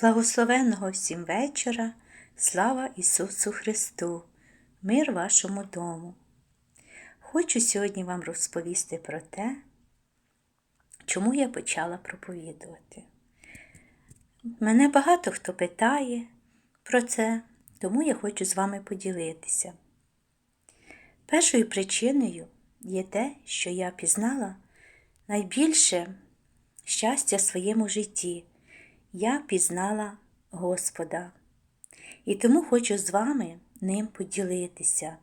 Благословенного всім вечора, слава Ісусу Христу, мир вашому дому. Хочу сьогодні вам розповісти про те, чому я почала проповідувати. Мене багато хто питає про це, тому я хочу з вами поділитися. Першою причиною є те, що я пізнала найбільше щастя в своєму житті. Я пізнала Господа. І тому хочу з вами ним поділитися.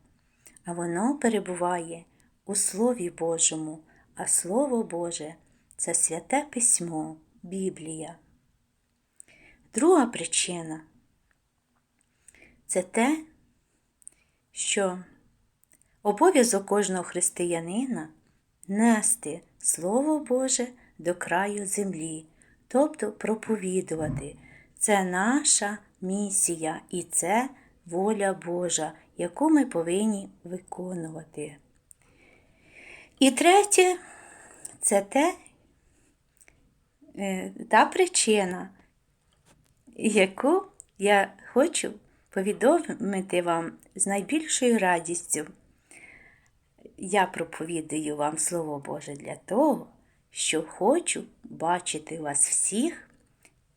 А воно перебуває у Слові Божому, а Слово Боже це святе письмо, Біблія. Друга причина це те, що обов'язок кожного християнина нести Слово Боже до краю землі, тобто проповідувати. Це наша місія і це воля Божа, яку ми повинні виконувати. І третє це те, е, та причина, яку я хочу повідомити вам з найбільшою радістю. Я проповідую вам Слово Боже для того, що хочу бачити вас всіх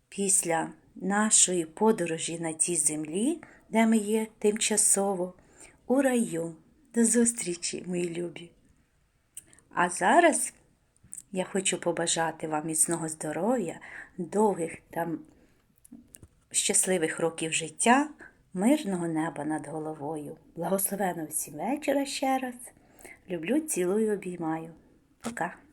після нашої подорожі на цій землі, де ми є тимчасово, у раю. До зустрічі, мої любі! А зараз я хочу побажати вам міцного здоров'я, довгих та щасливих років життя, мирного неба над головою. Благословено всім вечора ще раз. Люблю, цілую, обіймаю. Пока.